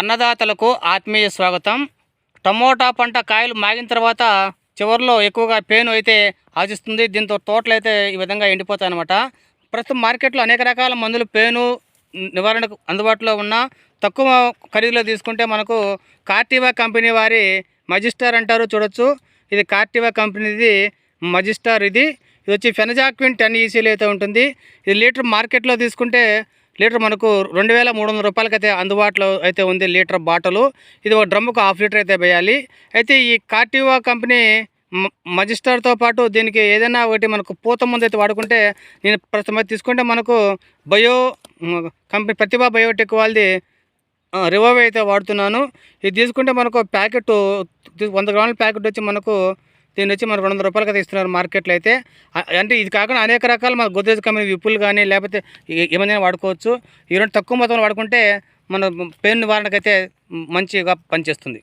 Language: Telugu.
అన్నదాతలకు ఆత్మీయ స్వాగతం. టమోటా పంట కాయలు మాగిన తర్వాత చివరిలో ఎక్కువగా పెయిన్ అయితే ఆశిస్తుంది. దీంతో తోటలు అయితే ఈ విధంగా ఎండిపోతాయి అనమాట ప్రస్తుతం మార్కెట్లో అనేక రకాల మందులు పెయిన్ నివారణకు అందుబాటులో ఉన్న తక్కువ ఖరీదులో తీసుకుంటే మనకు కార్టివా కంపెనీ వారి మజిస్టార్ అంటారు చూడొచ్చు. ఇది కార్టివా కంపెనీది మజిస్టార్ ఇది. ఇది వచ్చి ఫెనజాక్విన్ టెన్ ఈసీలు అయితే ఉంటుంది. ఇది లీటర్ మార్కెట్లో తీసుకుంటే లీటర్ మనకు రెండు వేల మూడు వందల రూపాయలకైతే అందుబాటులో అయితే ఉంది లీటర్ బాటలు. ఇది ఒక డ్రమ్ముకు హాఫ్ లీటర్ అయితే వేయాలి. అయితే ఈ కార్టివా కంపెనీ మజిస్టర్తో మజిస్టార్తో పాటు దీనికి ఏదైనా ఒకటి మనకు పూత ముందు అయితే వాడుకుంటే నేను ప్రస్తుతం అయితే తీసుకుంటే మనకు బయో కంపెనీ ప్రతిభా బయోటెక్ వాళ్ళది రివైవ్ అయితే వాడుతున్నాను. ఇది తీసుకుంటే మనకు ప్యాకెట్ వంద గ్రాముల ప్యాకెట్ వచ్చి మనకు దీని వచ్చి మనకు రెండు వందల రూపాయలకి ఇస్తున్నారు మార్కెట్లో అయితే. అంటే ఇది కాకుండా అనేక రకాల మన గోద్రేజ్ కంపెనీ విప్పులు కానీ లేకపోతే ఏమైనా వాడుకోవచ్చు. ఈ రెండు తక్కువ మొత్తంలో వాడుకుంటే మన పెయిన్ నివారణకైతే మంచిగా పనిచేస్తుంది.